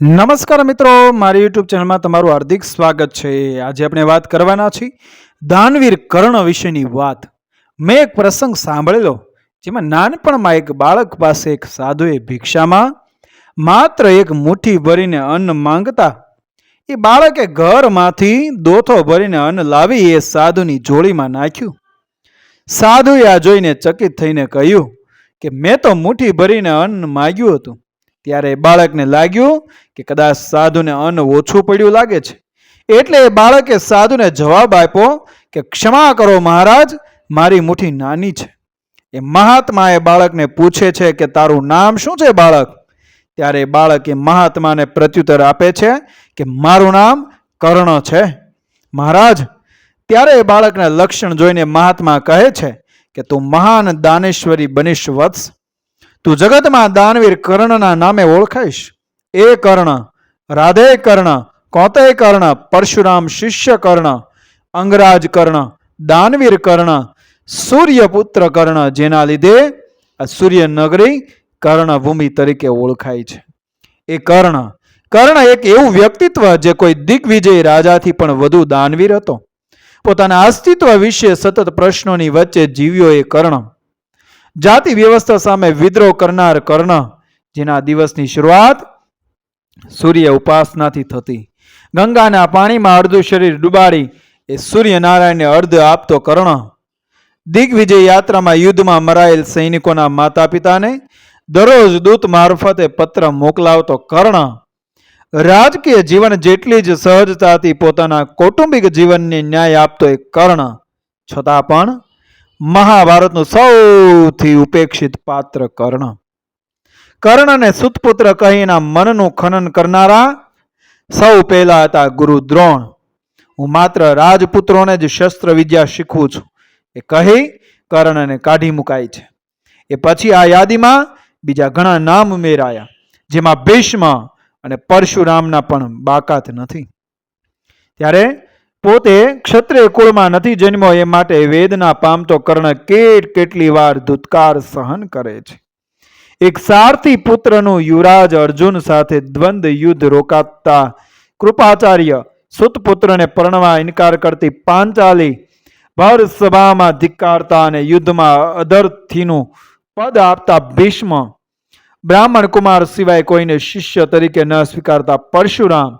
નમસ્કાર મિત્રો, મારી યુટ્યુબ ચેનલમાં તમારું હાર્દિક સ્વાગત છે. આજે આપણે વાત કરવાના છીએ દાનવીર કર્ણ વિશેની વાત. મેં એક પ્રસંગ સાંભળેલો, જેમાં નાનપણમાં એક બાળક પાસે એક સાધુએ ભિક્ષામાં માત્ર એક મુઠ્ઠી ભરીને અન્ન માંગતા, એ બાળકે ઘરમાંથી દોથો ભરીને અન્ન લાવી એ સાધુની જોડીમાં નાખ્યું. સાધુએ આ જોઈને ચકિત થઈને કહ્યું કે, મેં તો મુઠ્ઠી ભરીને અન્ન માગ્યું હતું. ત્યારે બાળકને લાગ્યું કે કદાચ સાધુને અન્ન ઓછું પડ્યું લાગે છે. એટલે એ બાળકે સાધુને જવાબ આપ્યો કે, ક્ષમા કરો મહારાજ, મારી મુઠ્ઠી નાની છે. એ મહાત્મા એ બાળકને પૂછે છે કે, તારું નામ શું છે બાળક? ત્યારે બાળક મહાત્માને પ્રત્યુત્તર આપે છે કે, મારું નામ કર્ણ છે. મહારાજ, ત્યારે એ બાળકના લક્ષણ જોઈને મહાત્મા કહે છે કે, તું મહાન દાનેશ્વરી બનીશ વત્સ. તું જગતમાં દાનવીર કર્ણના નામે ઓળખાઈશ. એ કર્ણ રાધે કર્ણ, કોતે કર્ણ, પરશુરામ શિષ્ય કર્ણ, અંગરાજ કર્ણ, દાનવીર કર્ણ, સૂર્યપુત્ર કર્ણ, જેના લીધે આ સૂર્યનગરી કર્ણભૂમિ તરીકે ઓળખાય છે. એ કર્ણ કર્ણ એક એવું વ્યક્તિત્વ જે કોઈ દિગ્વિજય રાજાથી પણ વધુ દાનવીર હતો. પોતાના અસ્તિત્વ વિશે સતત પ્રશ્નોની વચ્ચે જીવ્યો એ કર્ણ. જાતિ વ્યવસ્થા સામે વિદ્રોહ કરનાર કર્ણ, જેના દિવસની શરૂઆત સૂર્ય ઉપાસનાથી થતી. ગંગાના પાણીમાં અડધું શરીર ડુબાડી એ સૂર્યનારાયણને અર્ધ આપતો કર્ણ. દિગ્વિજય યાત્રામાં યુદ્ધમાં મરાયેલ સૈનિકોના માતા પિતાને દરરોજ દૂત મારફતે પત્ર મોકલાવતો કર્ણ. રાજકીય જીવન જેટલી જ સહજતાથી પોતાના કૌટુંબિક જીવનને ન્યાય આપતો એ કર્ણ. છતાં પણ મહાભારતનું સૌથી ઉપેક્ષિત પાત્ર કર્ણ. કર્ણને સુતપુત્ર કહીના મનનું ખનન કરનારા સૌ પહેલા હતા ગુરુ દ્રોણ. હું માત્ર રાજપુત્રોને જ શસ્ત્ર વિદ્યા શીખવું છું. એ કહી કર્ણને કાઢી મુકાય છે. એ પછી આ યાદીમાં બીજા ઘણા નામ ઉમેરાયા જેમાં ભીષ્મ અને પરશુરામના પણ બાકાત નથી. ત્યારે પોતે ક્ષત્રિય કુળમાં નથી જન્મ્યો, એ માટે વેદના પામતો કર્ણ કેટ કેટલી વાર ધુતકાર સહન કરે છે. એક સારથી પુત્રનું યુવરાજ અર્જુન સાથે દ્વંદ યુદ્ધ રોકાતા કૃપાચાર્ય સુતપુત્રને પરણવા ઇનકાર કરતી પાંચાલી ભર સભામાં ધિક્કારતા અને યુદ્ધમાં અધરથીનું પદ આપતા ભીષ્મ બ્રાહ્મણ કુમાર સિવાય કોઈને શિષ્ય તરીકે ન સ્વીકારતા પરશુરામ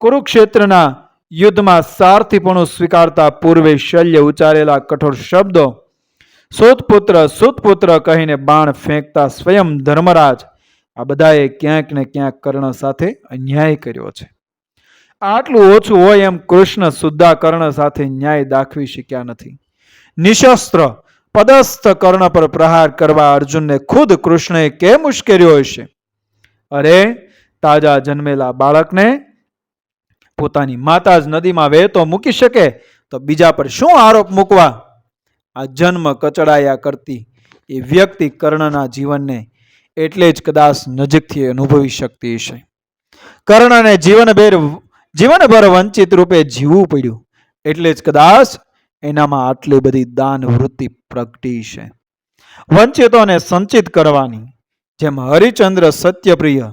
કુરુક્ષેત્રના યુદ્ધમાં સારથીપણું સ્વીકારતા પૂર્વે શલ્ય ઉચ્ચારેલા કઠોર શબ્દો, સુતપુત્ર સુતપુત્ર કહીને બાણ ફેંકતા સ્વયં ધર્મરાજ, આ બધાએ ક્યાંક ને ક્યાંક કર્ણ સાથે અન્યાય કર્યો છે. આટલું ઓછું હોય એમ કૃષ્ણ સુદ્ધા કર્ણ સાથે ન્યાય દાખવી શક્યા નથી. નિશસ્ત્ર, પદસ્થ કર્ણ પર પ્રહાર કરવા અર્જુનને ખુદ કૃષ્ણએ કેમ ઉશ્કેર્યો હશે? અરે, તાજા જન્મેલા બાળકને પોતાની માતા જ નદીમાં વહેતો મૂકી શકે, તો બીજા પર શું આરોપ મૂકવા? આ જન્મ કચડાયા કરતી એ વ્યક્તિ કર્ણના જીવનને એટલે જ કદાચ નજીકથી અનુભવી શકતી હશે. કર્ણને જીવનભેર જીવનભર વંચિત રૂપે જીવવું પડ્યું, એટલે જ કદાચ એનામાં આટલી બધી દાન વૃત્તિ પ્રગટી છે. વંચિતોને સંચિત કરવાની, જેમ હરિચંદ્ર સત્યપ્રિય,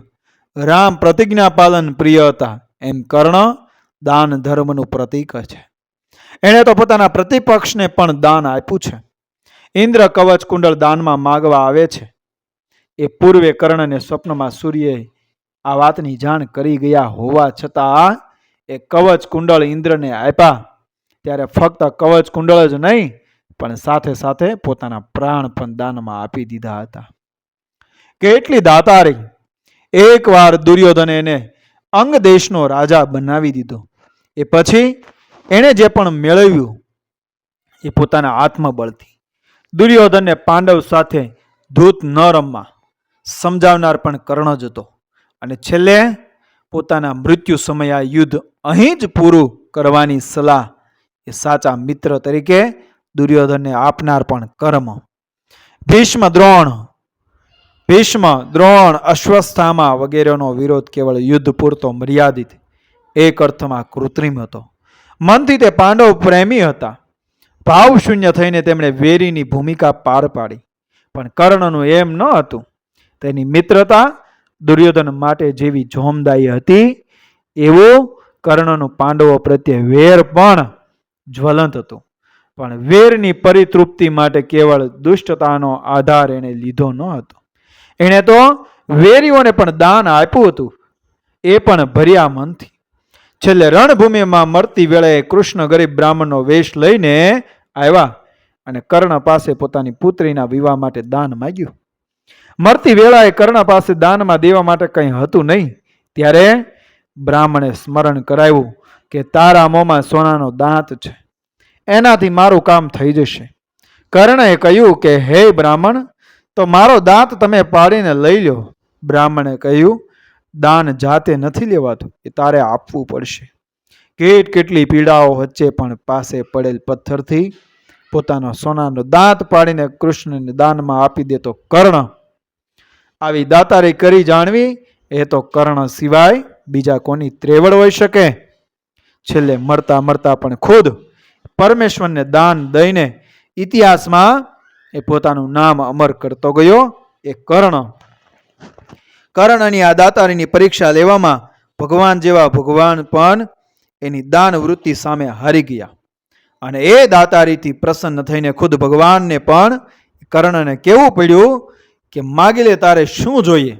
રામ પ્રતિજ્ઞા પાલન પ્રિય હતા એમ કર્ણ દાન ધર્મનું પ્રતીક છે. એણે તો પોતાના પ્રતિપક્ષને પણ દાન આપ્યું છે. ઇન્દ્ર કવચ કુંડળ દાનમાં માગવા આવે છે. એ પૂર્વે કર્ણને સ્વપ્નમાં સૂર્યએ આ વાતની જાણ કરી ગયા હોવા છતાં એ કવચ કુંડળ ઇન્દ્રને આપ્યા ત્યારે ફક્ત કવચ કુંડળ જ નહીં, પણ સાથે સાથે પોતાના પ્રાણ પણ દાનમાં આપી દીધા હતા. કેટલી દાતારી! એકવાર દુર્યોધને એને અંગ દેશનો રાજા બનાવી દીધો. એ પછી એણે જે પણ મેળવ્યું એ પોતાના આત્મબળથી. દુર્યોધનને પાંડવ સાથે ધૂત ન રમવા સમજાવનાર પણ કર્ણ જ હતો. અને છેલ્લે પોતાના મૃત્યુ સમયે આ યુદ્ધ અહીં જ પૂરું કરવાની સલાહ એ સાચા મિત્ર તરીકે દુર્યોધનને આપનાર પણ કર્મ. ભીષ્મ દ્રોણ ભીષ્મ, દ્રોણ, અશ્વસ્થામા વગેરેનો વિરોધ કેવળ યુદ્ધ પૂરતો મર્યાદિત એક અર્થમાં કૃત્રિમ હતો. મનથી તે પાંડવ પ્રેમી હતા. ભાવ શૂન્ય થઈને તેમણે વેરીની ભૂમિકા પાર પાડી. પણ કર્ણનું એમ ન હતું. તેની મિત્રતા દુર્યોધન માટે જેવી જોમદાયી હતી, એવું કર્ણનું પાંડવો પ્રત્યે વેર પણ જ્વલંત હતું. પણ વેરની પરિતૃપ્તિ માટે કેવળ દુષ્ટતાનો આધાર એણે લીધો ન હતો. એણે તો વેરીઓને પણ દાન આપ્યું હતું. એ પણ ભર્યા મનથી. છેલ્લે રણભૂમિમાં મરતી વેળાએ કૃષ્ણ ગરીબ બ્રાહ્મણનો વેશ લઈને આવ્યા અને કર્ણ પાસે પોતાની પુત્રીના વિવાહ માટે દાન માગ્યું. મરતી વેળાએ કર્ણ પાસે દાનમાં દેવા માટે કંઈ હતું નહીં. ત્યારે બ્રાહ્મણે સ્મરણ કરાવ્યું કે તારા મોંમાં સોનાનો દાંત છે. એનાથી મારું કામ થઈ જશે. કર્ણએ કહ્યું કે, હે બ્રાહ્મણ તો મારો દાંત તમે પાડીને લઈ લો બ્રાહ્મણે કહ્યું, દાન જાતે નથી લેવાતું, એ તારે આપવું પડશે. કેટ કેટલી પીડાઓ વચ્ચે પણ પાસે પડેલ પથ્થરથી પોતાનો સોનાનો દાંત પાડીને કૃષ્ણને દાનમાં આપી દેતો કર્ણ. આવી દાતારી કરી જાણવી, એ તો કર્ણ સિવાય બીજા કોની ત્રેવડ હોઈ શકે? છેલ્લે મરતા મરતા પણ ખુદ પરમેશ્વરને દાન દઈને ઇતિહાસમાં એ પોતાનું નામ અમર કરતો ગયો. એ કર્ણ. કર્ણની આ દાતારીની પરીક્ષા લેવામાં ભગવાન જેવા ભગવાન પણ એની દાન વૃત્તિ સામે હારી ગયા. અને એ દાતારીથી પ્રસન્ન થઈને ખુદ ભગવાનને પણ કર્ણને કેવું પડ્યું કે, માગી લે, તારે શું જોઈએ?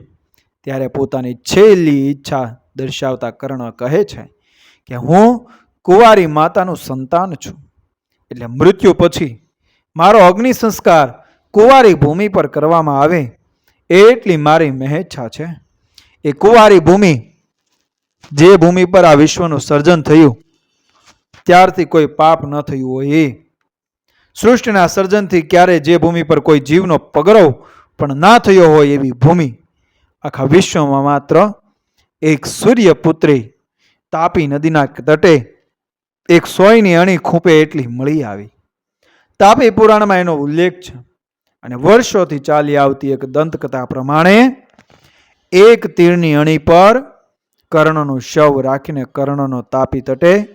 ત્યારે પોતાની છેલ્લી ઈચ્છા દર્શાવતા કર્ણ કહે છે કે, હું કુંવારી માતાનું સંતાન છું. એટલે મૃત્યુ પછી મારો અગ્નિ સંસ્કાર કુંવારી ભૂમિ પર કરવામાં આવે એટલી મારી મહેચ્છા છે. એ કુંવારી ભૂમિ, જે ભૂમિ પર આ વિશ્વનું સર્જન થયું, ત્યારથી કોઈ પાપ ન થયું હોય. એ સૃષ્ટિના સર્જનથી ક્યારે જે ભૂમિ પર કોઈ જીવનો પગરવ પણ ના થયો હોય એવી ભૂમિ આખા વિશ્વમાં માત્ર એક સૂર્યપુત્રી તાપી નદીના તટે એક સોયની અણી ખૂંપે એટલી મળી આવી. તાપી પુરાણમાં એનો ઉલ્લેખ છે. અને વર્ષોથી ચાલી આવતી એક દંતકથા પ્રમાણે એક તીરની અણી પર કર્ણનું શવ રાખીને કર્ણનો તાપી તટે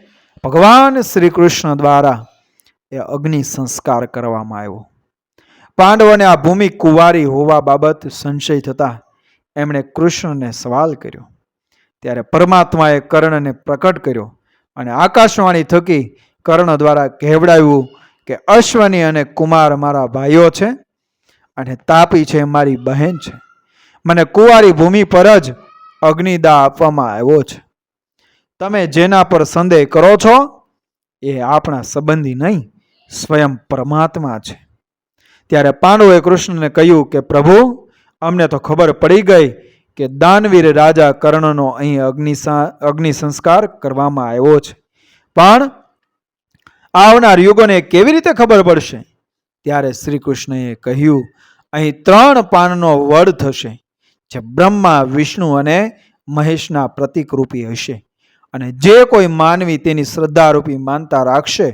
ભગવાન શ્રી કૃષ્ણ દ્વારા એ અગ્નિ સંસ્કાર કરવામાં આવ્યો. પાંડવોને આ ભૂમિ કુંવારી હોવા બાબત સંશય થતા એમણે કૃષ્ણને સવાલ કર્યો. ત્યારે પરમાત્માએ કર્ણને પ્રકટ કર્યો અને આકાશવાણી થકી કર્ણ દ્વારા કહેવડાવ્યું કે અશ્વની અને કુમાર મારા ભાઈઓ છે અને તાપી છે મારી બહેન છે. મને કુંવારી ભૂમિ પર જ અગ્નિદા આપવામાં આવ્યો છે. તમે જેના પર સંદેહ કરો છો એ આપણા સંબંધી નહીં, સ્વયં પરમાત્મા છે. ત્યારે પાંડવોએ કૃષ્ણને કહ્યું કે, પ્રભુ, અમને તો ખબર પડી ગઈ કે દાનવીર રાજા કર્ણનો અહીં અગ્નિ અગ્નિ સંસ્કાર કરવામાં આવ્યો છે. પણ આવનાર યુગોને કેવી રીતે ખબર પડશે? ત્યારે શ્રી કૃષ્ણએ કહ્યું, અહીં ત્રણ પાનનો વડ થશે, જે બ્રહ્મા, વિષ્ણુ અને મહેશના પ્રતિકરૂપી હશે. અને જે કોઈ માનવી તેની શ્રદ્ધારૂપી માનતા રાખશે,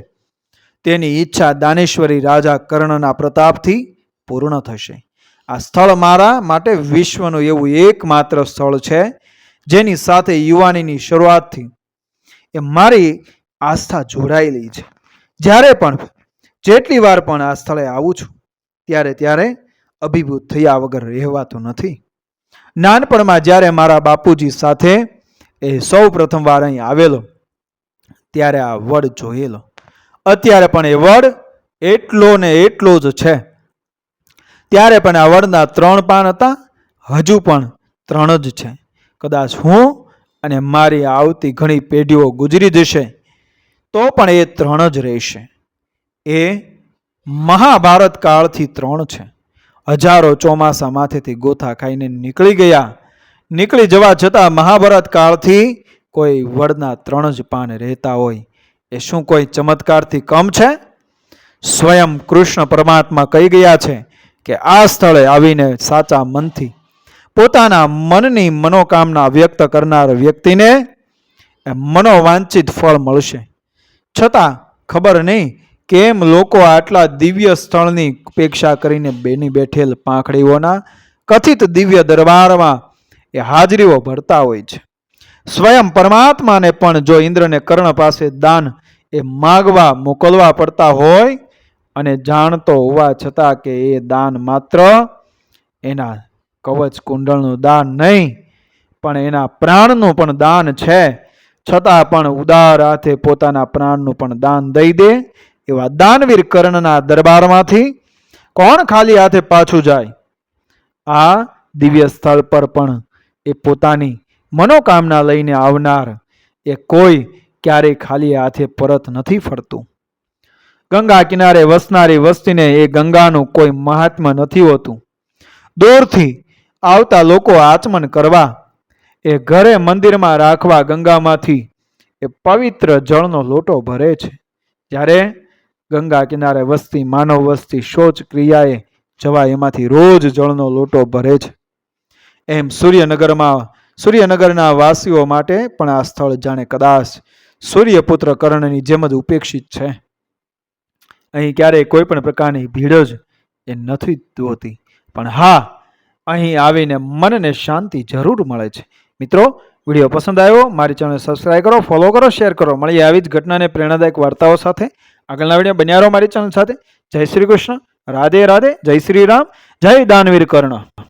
તેની ઈચ્છા દાનેશ્વરી રાજા કર્ણના પ્રતાપથી પૂર્ણ થશે. આ સ્થળ મારા માટે વિશ્વનું એવું એકમાત્ર સ્થળ છે, જેની સાથે યુવાનીની શરૂઆતથી એ મારી આસ્થા જોડાયેલી છે. જ્યારે પણ જેટલી વાર પણ આ સ્થળે આવું છું, ત્યારે ત્યારે અભિભૂત થયા વગર રહેવાતું નથી. નાનપણમાં જ્યારે મારા બાપુજી સાથે એ સૌ પ્રથમવાર અહીં આવેલો, ત્યારે આ વડ જોયેલો. અત્યારે પણ એ વડ એટલો ને એટલો જ છે. ત્યારે પણ આ વડના ત્રણ પાન હતા, હજુ પણ ત્રણ જ છે. કદાચ હું અને મારી આવતી ઘણી પેઢીઓ ગુજરી જશે. તો પણ એ ત્રણ જ રહેશે. એ મહાભારત કાળથી ત્રણ છે. હજારો ચોમાસા માથેથી ગોથા ખાઈને નીકળી ગયા. નીકળી જવા છતાં મહાભારત કાળથી કોઈ વડના ત્રણ જ પાન રહેતા હોય. એ શું કોઈ ચમત્કારથી કમ છે? સ્વયં કૃષ્ણ પરમાત્મા કહી ગયા છે કે આ સ્થળે આવીને સાચા મનથી પોતાના મનની મનોકામના વ્યક્ત કરનાર વ્યક્તિને એ મનોવાંછિત ફળ મળશે. છતાં ખબર નહીં કેમ લોકો આટલા દિવ્ય સ્થળની ઉપેક્ષા કરીને બેની બેઠેલ પાંખડીઓના કથિત દિવ્ય દરબારમાં એ હાજરીઓ ભરતા હોય છે. સ્વયં પરમાત્માને પણ જો ઇન્દ્રને કર્ણ પાસે દાન એ માગવા, મોકલવા પડતા હોય અને જાણતો હોવા છતાં કે એ દાન માત્ર એના કવચ કુંડળનું દાન નહીં, પણ એના પ્રાણનું પણ દાન છે છતાં પણ ઉદાર હાથે પોતાના પ્રાણનું પણ દાન દઈ દે એવા દાનવીર કર્ણના દરબારમાંથી કોણ ખાલી હાથે પાછું જાય? આ દિવ્ય સ્થળ પર પણ એ પોતાની મનોકામના લઈને આવનાર એ કોઈ ક્યારેય ખાલી હાથે પરત નથી ફરતું. ગંગા કિનારે વસનારી વસ્તીને એ ગંગાનું કોઈ મહાત્મ્ય નથી હોતું. દૂરથી આવતા લોકો આચમન કરવા એ ઘરે મંદિરમાં રાખવા ગંગામાંથી એ પવિત્ર જળનો લોટો ભરે છે. જ્યારે ગંગા કિનારે વસ્તી માનવ વસ્તી શોચ ક્રિયાએ જવા એમાંથી રોજ જળનો લોટો ભરે છે. એમ સૂર્યનગરમાં, સૂર્યનગરના વાસીઓ માટે પણ આ સ્થળ જાણે કદાચ સૂર્યપુત્ર કર્ણની જેમ જ ઉપેક્ષિત છે. અહીં ક્યારેય કોઈ પણ પ્રકારની ભીડ જ એ નથી હોતી. પણ હા, અહીં આવીને મનને શાંતિ જરૂર મળે છે. મિત્રો, વીડિયો પસંદ આવ્યો, મારી ચેનલ સબસ્ક્રાઈબ કરો ફોલો કરો શેર કરો. મળીએ આવી જ ઘટનાને પ્રેરણાદાયક વાર્તાઓ સાથે. આગળના વીડિયો બન્યા રહો મારી ચેનલ સાથે. જય શ્રી કૃષ્ણ. રાધે રાધે. જય શ્રી રામ. જય દાનવીર કર્ણ.